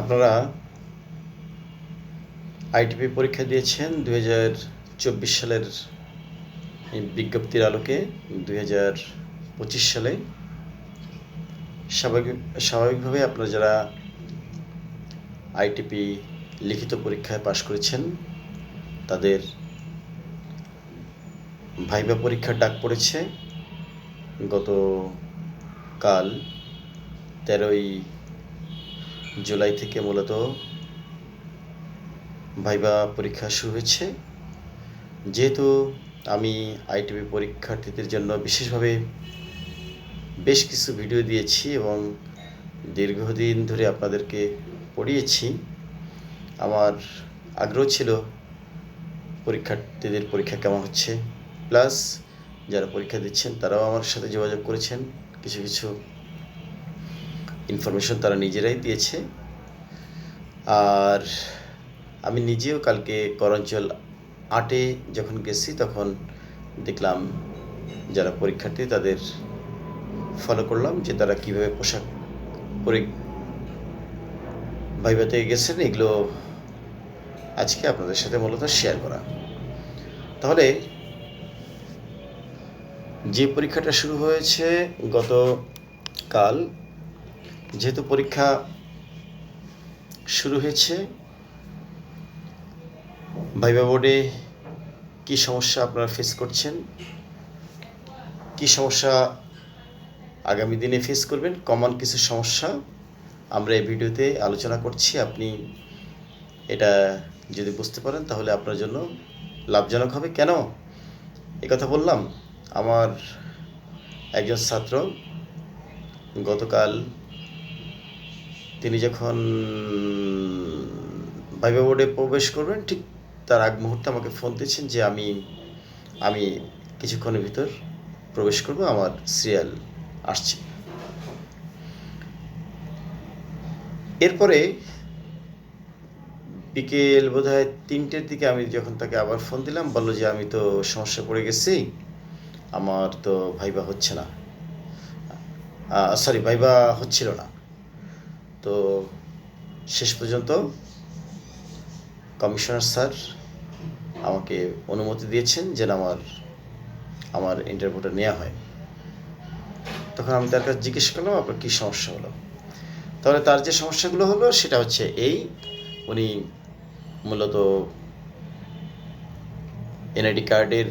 আপনারা আইটিপি পরীক্ষা দিয়েছেন দু চব্বিশ সালের বিজ্ঞপ্তির আলোকে, দুই হাজার পঁচিশ সালে। স্বাভাবিক, স্বাভাবিকভাবে আপনারা যারা আইটিপি লিখিত পরীক্ষায় পাশ করেছেন, তাদের ভাইবা পরীক্ষার ডাক পড়েছে। গতকাল তেরোই জুলাই থেকে মূলত ভাইবা পরীক্ষা শুরু হয়েছে। যেহেতু আমি আইটিপি পরীক্ষার্থীদের জন্য বিশেষভাবে বেশ কিছু ভিডিও দিয়েছি এবং দীর্ঘদিন ধরে আপনাদেরকে পড়িয়েছি, আমার আগ্রহ ছিল পরীক্ষার্থীদের পরীক্ষা কেমন হচ্ছে। প্লাস যারা পরীক্ষা দিচ্ছেন তারাও আমার সাথে যোগাযোগ করেছেন, কিছু কিছু ইনফরমেশন তারা নিজেরাই দিয়েছে। আর আমি নিজেও কালকে করঞ্চল আটে যখন গেছি তখন দেখলাম যারা পরীক্ষার্থী তাদের ফলো করলাম যে তারা কীভাবে পোশাক পরে ভাইভাতে গেছেন, এগুলো আজকে আপনাদের সাথে মূলত শেয়ার করা। তাহলে যে পরীক্ষাটা শুরু হয়েছে গতকাল যেহেতু পরীক্ষা শুরু হয়েছে, ভাইবা বোর্ডে কী সমস্যা আপনারা ফেস করছেন? কী সমস্যা আগামী দিনে ফেস করবেন? কমন কিছু সমস্যা আমরা এই ভিডিওতে আলোচনা করছি। আপনি এটা যদি বুঝতে পারেন, তাহলে আপনার জন্য লাভজনক হবে। কেন? কথা বললাম, আমার একজন ছাত্র গতকাল তিনি যখন ভাইবা বোর্ডে প্রবেশ করবেন, ঠিক তার আগ মুহূর্তে আমাকে ফোন দিয়েছেন যে আমি আমি কিছুক্ষণের ভিতর প্রবেশ করব, আমার সিরিয়াল আসছে। এরপরে বিকেল বোধ হয় তিনটের দিকে আমি যখন তাকে আবার ফোন দিলাম, বলল যে আমি তো সমস্যা পড়ে গেছি, আমার তো ভাইবা হচ্ছে না। সরি, ভাইবা হচ্ছিল না। তো শেষ পর্যন্ত কমিশনার স্যার আমাকে অনুমতি দিয়েছেন যেন আমার আমার ইন্টারভিউটা নেওয়া হয়। তখন আমি তার কাছে জিজ্ঞেস করলাম, আপনার কী সমস্যা হলো? তাহলে তার যে সমস্যাগুলো হলো, সেটা হচ্ছে এই, উনি মূলত এনআইডি কার্ডের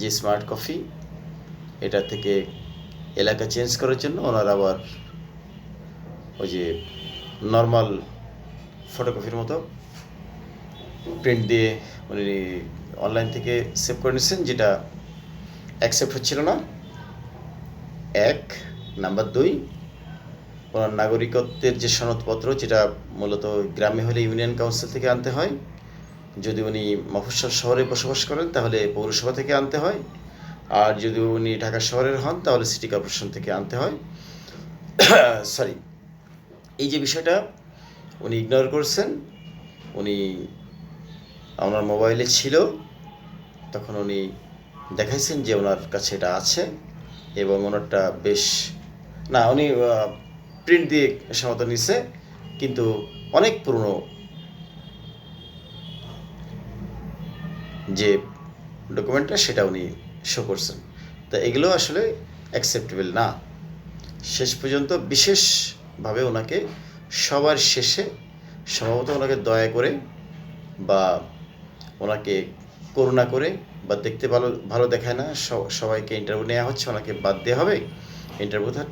যে স্মার্ট কপি এটা থেকে এলাকা চেঞ্জ করার জন্য ওনার আবার ওই যে নর্মাল ফটোকপির মতো প্রিন্ট দিয়ে উনি অনলাইন থেকে সেভ করে নিচ্ছেন যেটা অ্যাকসেপ্ট হচ্ছিল না। এক নাম্বার দুই, ওনার নাগরিকত্বের যে সনদপত্র, যেটা মূলত গ্রামে হলে ইউনিয়ন কাউন্সিল থেকে আনতে হয়, যদি উনি মফস্বল শহরে বসবাস করেন, তাহলে পৌরসভা থেকে আনতে হয়। আর যদি উনি ঢাকা শহরের হন, তাহলে সিটি কর্পোরেশন থেকে আনতে হয়। সরি এই যে বিষয়টা, উনি ইগনোর করছেন। উনি আমার মোবাইলে ছিল। তখন উনি দেখাইছেন যে ওনার কাছে এটা আছে এবং ওনারটা বেশ, না, উনি প্রিন্ট দিয়ে সম্ভবত নিছে, কিন্তু অনেক পুরনো যে ডকুমেন্টটা সেটা উনি শো করছেন। তা এগুলো আসলে অ্যাকসেপ্টেবল না। শেষ পর্যন্ত বিশেষভাবে ওনাকে সবার শেষে সম্ভবত ওনাকে দয়া করে বা ওনাকে করুণা করে বা দেখতে ভালো ভালো দেখায় না সবাইকে ইন্টারভিউ নেওয়া হচ্ছে, ওনাকে বাদ দেওয়া হবে। ইন্টারভিউটা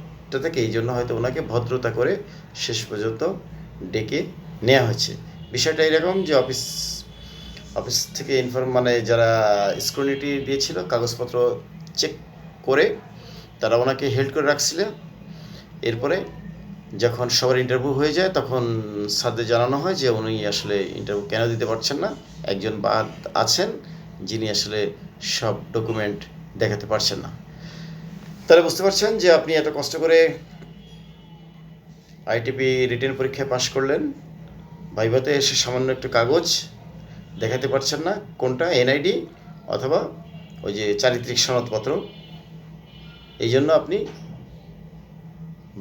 থেকে এই জন্য হয়তো ওনাকে ভদ্রতা করে শেষ পর্যন্ত ডেকে নেওয়া হয়েছে বিষয়টা এরকম যে অফিস অফিস থেকে ইনফর্ম মানে যারা স্ক্রুনিটি দিয়েছিল, কাগজপত্র চেক করে তারা ওনাকে হেল্ড করে রাখছিল। এরপরে যখন সবার ইন্টারভিউ হয়ে যায়, তখন স্যারদের জানানো হয় যে উনি আসলে ইন্টারভিউ কেন দিতে পারছেন না? একজন বাদ আছেন যিনি আসলে সব ডকুমেন্ট দেখাতে পারছেন না। তাহলে বুঝতে পারছেন যে আপনি এত কষ্ট করে আইটিপি রিটেন পরীক্ষায় পাশ করলেন, ভাইভাতে এসে সামান্য একটু কাগজ দেখাতে পারছেন না, কোনটা? এনআইডি অথবা ওই যে চারিত্রিক সনদপত্র। এই জন্য আপনি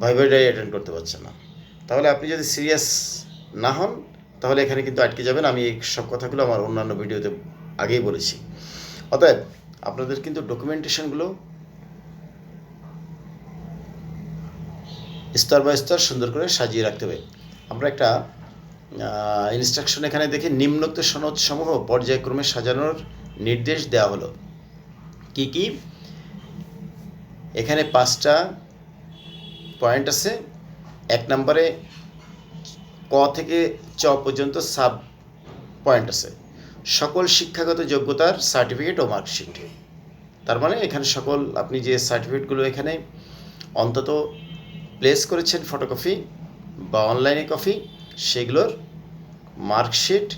ভাইভাইটাই অ্যাটেন্ড করতে পারছেন না। তাহলে আপনি যদি সিরিয়াস না হন, তাহলে এখানে কিন্তু আটকে যাবেন। আমি এই সব কথাগুলো আমার অন্যান্য ভিডিওতে আগেই বলেছি। অতএব আপনাদের কিন্তু ডকুমেন্টেশনগুলো স্তর বাই স্তর সুন্দর করে সাজিয়ে রাখতে হবে। আমরা একটা ইনস্ট্রাকশন এখানে দেখি নিম্নোক্ত সনদ সমূহ পর্যায়ক্রমে সাজানোর নির্দেশ দেওয়া হলো। কি কি? এখানে পাঁচটা পয়েন্ট আছে। এক নম্বরে ক থেকে চ পর্যন্ত সাব পয়েন্ট আছে। সকল শিক্ষাগত যোগ্যতার সার্টিফিকেট ও মার্কশিট তার মানে এখানে সকল, আপনি যে সার্টিফিকেটগুলো এখানে অন্তত প্লেস করেছেন ফটোকপি বা অনলাইনে কপি সেগুলোর মার্কশিট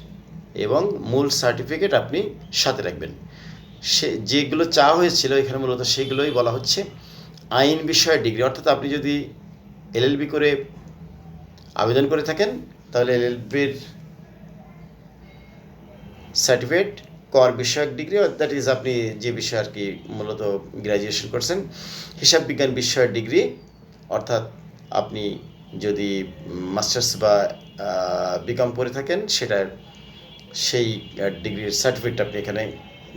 এবং মূল সার্টিফিকেট আপনি সাথে রাখবেন। সে, যেগুলো চাওয়া হয়েছিল এখানে মূলত সেগুলোই বলা হচ্ছে। আইন বিষয়ে ডিগ্রি অর্থাৎ আপনি যদি এলএলবি করে আবেদন করে থাকেন, তাহলে এলএলবির সার্টিফিকেট কর বিষয়ক ডিগ্রি দ্যাট ইজ আপনি যে বিষয়ে আর কি মূলত গ্র্যাজুয়েশন করছেন, হিসাব বিজ্ঞান বিষয়ের ডিগ্রি অর্থাৎ আপনি যদি মাস্টার্স বা বিকম করে থাকেন, সেটার সেই ডিগ্রির সার্টিফিকেট আপনি এখানে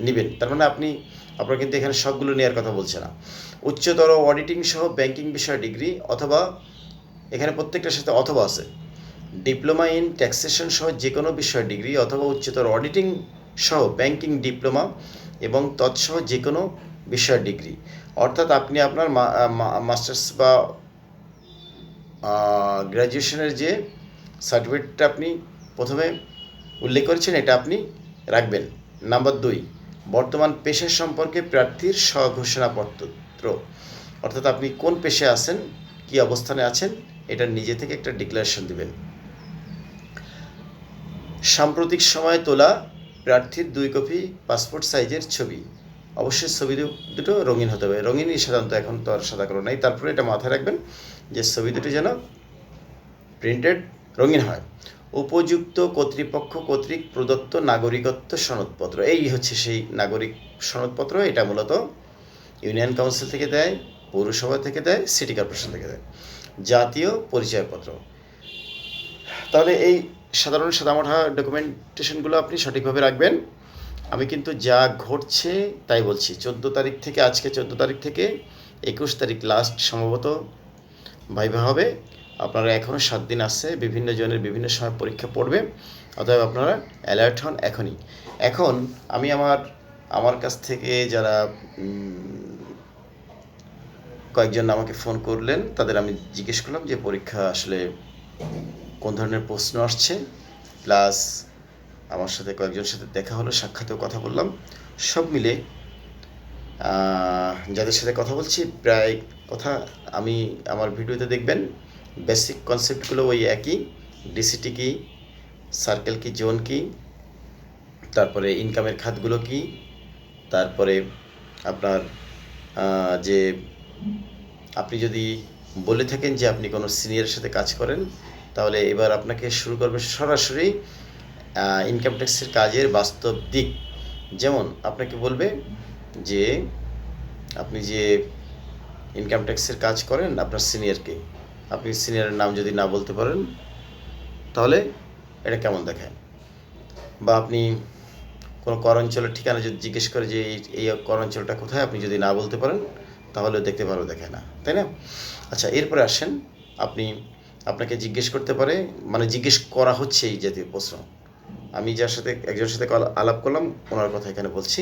নেবেন। তার মানে আপনি, আপনার কিন্তু এখানে সবগুলো নেওয়ার কথা বলছে না। উচ্চতর অডিটিং সহ ব্যাংকিং বিষয় ডিগ্রি অথবা এখানে প্রত্যেকটার সাথে অথবা আছে। ডিপ্লোমা ইন ট্যাক্সেশন সহ যে কোনো বিষয় ডিগ্রি অথবা উচ্চতর অডিটিং সহ ব্যাংকিং ডিপ্লোমা এবং তৎসহ যে কোনো বিষয় ডিগ্রি অর্থাৎ আপনি আপনার মাস্টার্স বা গ্র্যাজুয়েশনের যে সার্টিফিকেটটা আপনি প্রথমে উল্লেখ করেছেন, এটা আপনি রাখবেন। নাম্বার দুই বর্তমান পেশা সম্পর্কে প্রার্থীর স্বঘোষণাপত্র। অর্থাৎ আপনি কোন পেশে আছেন, কি অবস্থানে আছেন, এটা নিজে থেকে একটা ডিক্লারেশন দিবেন। সাম্প্রতিক সময়ে তোলা প্রার্থীর দুই কপি পাসপোর্ট সাইজের ছবি। অবশ্যই ছবি দুটো রঙিন হতে হবে। রঙিনই সাধারণত এখন তো আর সাদা কালো নাই। তারপরে এটা মাথায় রাখবেন যে ছবি দুটো যেন প্রিন্টেড রঙিন হয়। উপযুক্ত কর্তৃপক্ষ কর্তৃক প্রদত্ত নাগরিকত্ব সনদপত্র। এই হচ্ছে সেই নাগরিক সনদপত্র, এটা মূলত ইউনিয়ন কাউন্সিল থেকে দেয়, পৌরসভা থেকে দেয়, সিটি কর্পোরেশন থেকে দেয়। জাতীয় পরিচয়পত্র। তাহলে এই সাধারণ সাদামাঠা ডকুমেন্টেশনগুলো আপনি সঠিকভাবে রাখবেন। আমি কিন্তু যা ঘটছে তাই বলছি। চোদ্দ তারিখ থেকে, আজকে চোদ্দ তারিখ থেকে একুশ তারিখ লাস্ট সম্ভবত ভাইভা হবে। আপনারা এখনও সাত দিন আসছে বিভিন্ন জনের বিভিন্ন সময় পরীক্ষা পড়বে, অতএব আপনারা অ্যালার্ট হন এখনই। এখন আমি আমার আমার কাছ থেকে যারা কয়েকজন আমাকে ফোন করলেন, তাদের আমি জিজ্ঞেস করলাম যে পরীক্ষা আসলে কোন ধরনের প্রশ্ন আসছে। প্লাস আমার সাথে কয়েকজনের সাথে দেখা হলো, সাক্ষাতেও কথা বললাম। সব মিলে যাদের সাথে কথা বলছি, প্রায় কথা আমি আমার ভিডিওতে দেখবেন। বেসিক কনসেপ্টগুলো ওই একই ডিসিটি কি সার্কেল কি জোন কি, তারপরে ইনকামের খাতগুলো কি, তারপরে আপনার যে আপনি যদি বলে থাকেন যে আপনি কোনো সিনিয়রের সাথে কাজ করেন, তাহলে এবার আপনাকে শুরু করবে সরাসরি ইনকাম ট্যাক্সের কাজের বাস্তব দিক। যেমন আপনাকে বলবে যে আপনি যে ইনকাম ট্যাক্সের কাজ করেন আপনার সিনিয়রকে আপনি সিনিয়রের নাম যদি না বলতে পারেন, তাহলে এটা কেমন দেখায়? বা আপনি কোনো কর অঞ্চলের ঠিকানা যদি জিজ্ঞেস করে যে এই কর অঞ্চলটা কোথায়, আপনি যদি না বলতে পারেন, তাহলে দেখতে ভালো দেখায় না। তাই না? আচ্ছা এরপরে আসেন, আপনি, আপনাকে জিজ্ঞেস করতে পারে মানে জিজ্ঞেস করা হচ্ছে এই জাতীয় প্রশ্ন। আমি যার সাথে, একজনের সাথে আলাপ করলাম, ওনার কথা এখানে বলছি।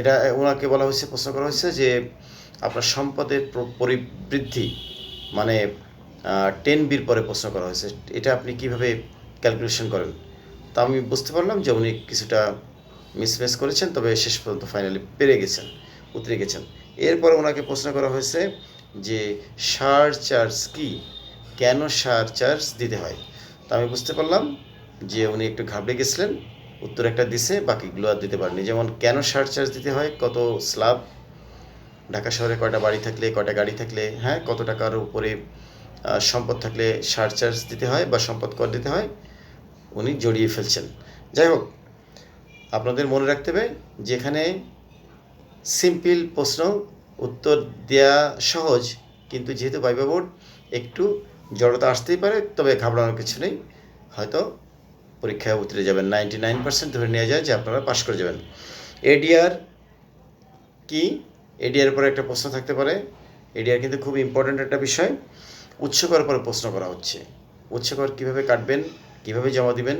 এটা, ওনাকে বলা হয়েছে, প্রশ্ন করা হয়েছে যে আপনার সম্পদের পরিবৃদ্ধি মানে টেন বির পরে প্রশ্ন করা হয়েছে। এটা আপনি কীভাবে ক্যালকুলেশন করেন? তা আমি বুঝতে পারলাম যে উনি কিছুটা মিসমেস করেছেন, তবে শেষ পর্যন্ত ফাইনালি পেরে গেছেন, উতরে গেছেন। এরপর ওনাকে প্রশ্ন করা হয়েছে যে, সার চার্জ কি? কেন সার চার্জ দিতে হয়? তা আমি বুঝতে পারলাম যে উনি একটু ঘাবড়ে গেছিলেন, উত্তর একটা দিছে বাকিগুলো আর দিতে পারেনি যেমন, কেন সার চার্জ দিতে হয়? কত স্ল্যাব ঢাকা শহরে কয়টা বাড়ি থাকলে, কয়টা গাড়ি থাকলে হ্যাঁ কত টাকার উপরে সম্পদ থাকলে সার চার্জ দিতে হয় বা সম্পদ কর দিতে হয়, উনি জড়িয়ে ফেলছেন। যাই হোক, আপনাদের মনে রাখতে হবে যেখানে সিম্পল প্রশ্ন, উত্তর দেয়া সহজ, কিন্তু যেহেতু বাইবা বোর্ড একটু জড়তা আসতেই পারে, তবে ঘাবড়ানোর কিছু নেই। হয়তো পরীক্ষায় উতরে যাবেন। নাইনটি নাইন পার্সেন্ট ধরে নেওয়া যায় যে আপনারা পাশ করে যাবেন। এডিআর কি? এডিআর পরে একটা প্রশ্ন থাকতে পারে। এডিআর কিন্তু খুব ইম্পর্ট্যান্ট একটা বিষয়। উৎসকর পরে প্রশ্ন করা হচ্ছে। উৎসকর কীভাবে কাটবেন, কীভাবে জমা দিবেন,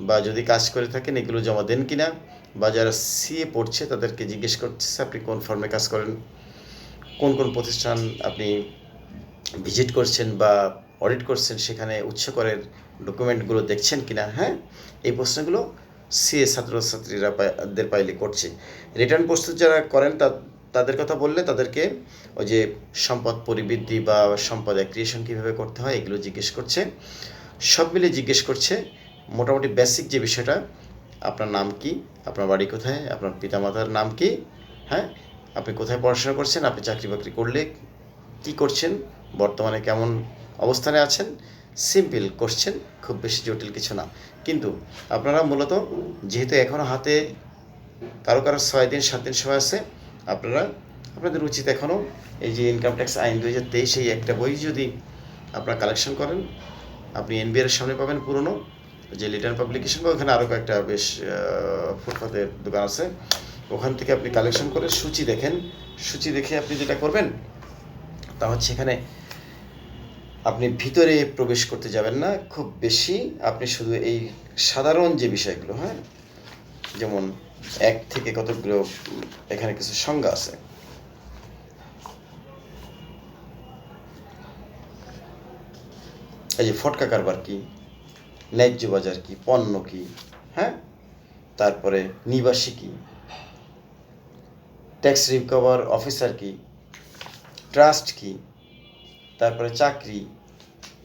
বা যদি কাজ করে থাকেন, এগুলো জমা দেন কিনা, বা যারা সিএ পড়ছে, তাদেরকে জিজ্ঞেস করছে আপনি কোন ফর্মে কাজ করেন? কোন কোন প্রতিষ্ঠান আপনি ভিজিট করছেন, বা অডিট করছেন, সেখানে উৎসকরের ডকুমেন্টগুলো দেখছেন কিনা? হ্যাঁ এই প্রশ্নগুলো সিএ ছাত্রছাত্রীরা দের পাইলে করছে। রিটার্ন প্রস্তুত যারা করেন তা- তাদের কথা বললে তাদেরকে ওই যে সম্পদ পরিবৃদ্ধি বা সম্পদ অ্যাক্রিয়েশন কীভাবে করতে হয় এগুলো জিজ্ঞেস করছে। সব মিলে জিজ্ঞেস করছে, মোটামুটি বেসিক যে বিষয়টা, আপনার নাম কি? আপনার বাড়ি কোথায়? আপনার পিতামাতার নাম কি? হ্যাঁ? আপনি কোথায় পড়াশোনা করছেন? আপনি চাকরি বাকরি করলে কি করছেন? বর্তমানে কেমন অবস্থানে আছেন? সিম্পল কোশ্চেন খুব বেশি জটিল কিছু না। কিন্তু আপনারা মূলত যেহেতু এখনও হাতে কারও কারও ছয় দিন, সাত দিন সময় আছে আপনারা আপনাদের উচিত এখনও এই যে ইনকাম ট্যাক্স আইন দু হাজার তেইশ এই একটা বই যদি আপনারা কালেকশন করেন, আপনি এনবিআর সামনে পাবেন পুরনো যে লিটার পাবলিকেশন বা ওখানে আরও কয়েকটা বেশ ফুটপাতের দোকান আছে, ওখান থেকে আপনি কালেকশন করে সূচি দেখেন, সূচি দেখে আপনি যেটা করবেন, তা হচ্ছে এখানে আপনি ভিতরে প্রবেশ করতে যাবেন না, খুব বেশি আপনি শুধু এই সাধারণ যে বিষয়গুলো হ্যাঁ? যেমন এক থেকে কতগুলো এখানে কিছু সংজ্ঞা আছে? এই যে ফটকা কারবার কি? ন্যায্য বাজার কি? পণ্য কি? হ্যাঁ? তারপরে নিবাসী কি? ট্যাক্স রিকভার অফিসার কি? ট্রাস্ট কি? তারপরে চাকরি?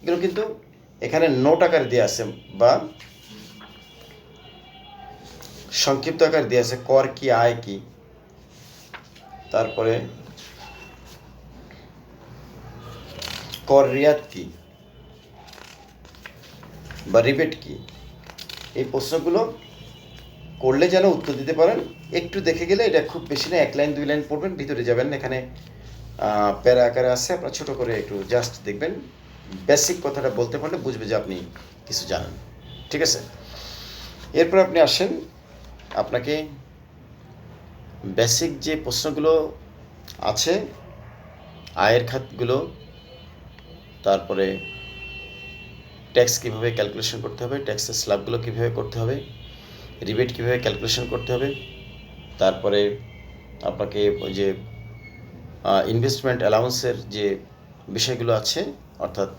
এগুলো কিন্তু এখানে নোট আকারে দেওয়া আছে বা সংক্ষিপ্ত আকার দেওয়া আছে, কর কি, আয় কি। তারপরে, কর রিয়াত কি বা রিবেট কি। এই প্রশ্নগুলো করলে যেন উত্তর দিতে পারেন, একটু দেখে গেলে এটা খুব বেশি না, এক লাইন, দুই লাইন পড়বেন, ভিতরে যাবেন এখানে প্যারা আকারে আছে, আপনার ছোট করে একটু জাস্ট দেখবেন। বেসিক কথাটা বলতে পারলে বুঝবে যে আপনি কিছু জানেন। ঠিক আছে? এরপর আপনি আসেন আপনাকে বেসিক যে প্রশ্নগুলো আছে, আয়ের খাতগুলো, তারপরে ট্যাক্স কীভাবে ক্যালকুলেশন করতে হবে ট্যাক্সের স্ল্যাবগুলো কীভাবে করতে হবে রিবেট কীভাবে ক্যালকুলেশন করতে হবে, তারপরে আপনাকে ওই যে ইনভেস্টমেন্ট অ্যালাউন্সের যে বিষয়গুলো আছে, অর্থাৎ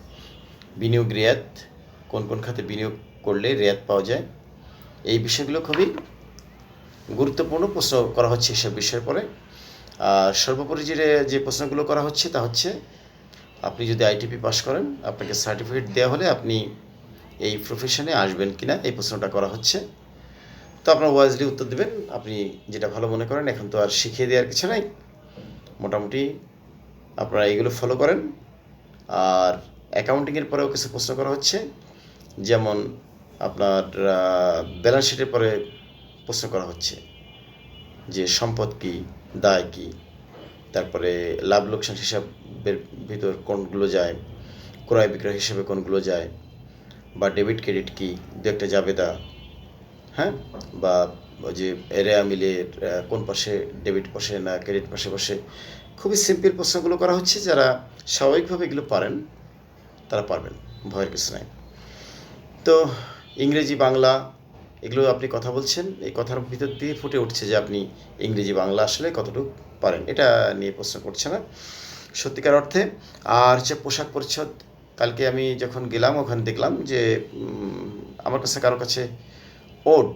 বিনিয়োগ রেয়াত, কোন কোন খাতে বিনিয়োগ করলে রেয়াত পাওয়া যায়, এই বিষয়গুলো খুবই গুরুত্বপূর্ণ প্রশ্ন করা হচ্ছে এসব বিষয়ের পরে। আর সর্বোপরি যে যে প্রশ্নগুলো করা হচ্ছে তা হচ্ছে, আপনি যদি আইটিপি পাস করেন, আপনাকে সার্টিফিকেট দেওয়া হলে আপনি এই প্রফেশনে আসবেন কি না এই প্রশ্নটা করা হচ্ছে। তো আপনার ওয়াইজলি উত্তর দেবেন, আপনি যেটা ভালো মনে করেন, এখন তো আর শিখিয়ে দেওয়ার কিছু নাই। মোটামুটি আপনারা এইগুলো ফলো করেন। আর অ্যাকাউন্টিংয়ের পরেও কিছু প্রশ্ন করা হচ্ছে, যেমন আপনার ব্যালেন্স শিটের পরে প্রশ্ন করা হচ্ছে যে সম্পদ কি, দায় কি? তারপরে লাভ লোকসান হিসাবের ভিতর কোনগুলো যায়? ক্রয় বিক্রয় হিসেবে কোনগুলো যায়? বা ডেবিট ক্রেডিট কি? দু একটা জাবেদা হ্যাঁ? বা যে এরিয়া মিলে কোন পাশে ডেবিট পাশে না ক্রেডিট পাশে বসে? খুবই সিম্পল প্রশ্নগুলো করা হচ্ছে। যারা স্বাভাবিকভাবে এগুলো পারেন, তারা পারবেন, ভয়ের কিছু নাই। তো ইংরেজি, বাংলা এগুলো আপনি কথা বলছেন, এই কথার ভিতর দিয়ে ফুটে উঠছে যে আপনি ইংরেজি বাংলা আসলে কতটুকু পারেন, এটা নিয়ে প্রশ্ন করছে না। সত্যিকার অর্থে, আর হচ্ছে পোশাক পরিচ্ছদ, কালকে আমি যখন গেলাম, ওখানে দেখলাম যে আমার কাছে কারও কাছে ওড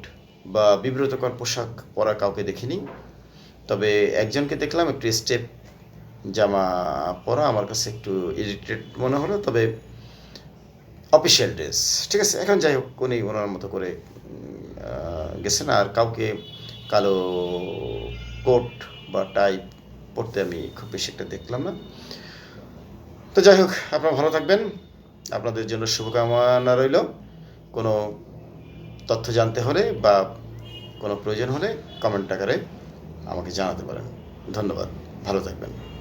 বা বিব্রতকর পোশাক পরা কাউকে দেখিনি। তবে একজনকে দেখলাম, একটু স্টেপ জামা পরা, আমার কাছে একটু ইরিটেড মনে হলো, তবে অফিসিয়াল ড্রেস ঠিক আছে? এখন যাই হোক, উনি ওনার মতো করে উম, না আর কাউকে কালো কোট বা টাই পরতে আমি খুব বেশি একটা দেখলাম না। তো যাই হোক আপনারা ভালো থাকবেন। আপনাদের জন্য শুভকামনা রইল। কোনো তথ্য জানতে হলে বা কোনো প্রয়োজন হলে কমেন্ট আকারে আমাকে জানাতে পারেন। ধন্যবাদ। ভালো থাকবেন।